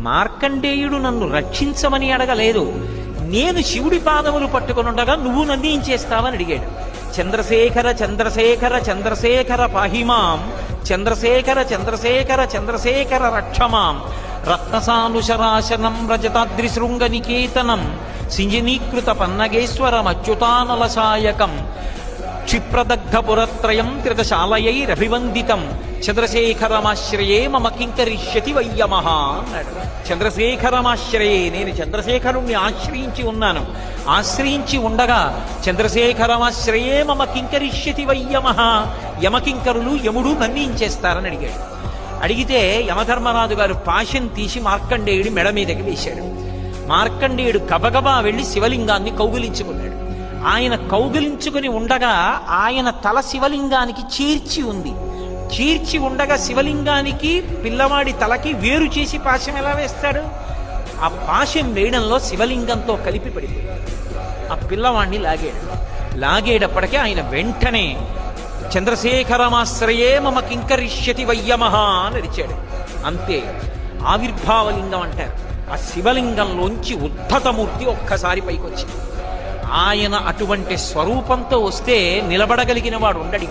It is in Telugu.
మార్కండేయుడు నన్ను రక్షించమని అడగలేదు. నేను శివుడి పాదములు పట్టుకునుండగా నువ్వు నన్ను ఏం చేస్తావని అడిగాడు. చంద్రశేఖర చంద్రశేఖర చంద్రశేఖర పాహిమాం చంద్రశేఖర చంద్రశేఖర చంద్రశేఖర రక్షమాం రత్నసానుశరాశనం రజతాద్రిశృంగ నికేతనం సింజనీకృత పన్నగేశ్వరం అచ్యుతానలసాయకం క్షిప్రదగ్ధపురత్రయం త్రితశాలయైరభివందితం చంద్రశేఖరమాశ్రయే మమ కింకరిష్యతి వయ్యమహ అన్నాడు చంద్రశేఖరమాశ్రయే నేను చంద్రశేఖరుణ్ణి ఆశ్రయించి ఉన్నాను. ఆశ్రయించి ఉండగా చంద్రశేఖరమాశ్రయే మమ కింకరిష్యతి వయ్యమహ యమకింకరులు యముడు నన్నించేస్తారని అడిగాడు. అడిగితే యమధర్మరాజు గారు పాశం తీసి మార్కండేయుడి మెడ మీదకి వేశాడు మార్కండేయుడు గబగబా వెళ్ళి శివలింగాన్ని కౌగులించుకున్నాడు. ఆయన కౌగిలించుకుని ఉండగా ఆయన తల శివలింగానికి చీర్చి ఉంది. చీర్చి ఉండగా శివలింగానికి పిల్లవాడి తలకి వేరు చేసి పాశం ఎలా వేస్తాడు? ఆ పాశం వేయడంలో శివలింగంతో కలిపి పడిపోయింది ఆ పిల్లవాడిని లాగాడు. లాగేటప్పటికే ఆయన వెంటనే చంద్రశేఖరమాశ్రయే మమ కింకరిష్యతి వయ్యమహ అని అరిచాడు. అంతే ఆవిర్భావలింగం అంటారు. ఆ శివలింగంలోంచి ఉద్ధతమూర్తి ఒక్కసారి పైకొచ్చింది ఆయన అటువంటి స్వరూపంతో వస్తే నిలబడగలిగిన వాడు ఉండడి.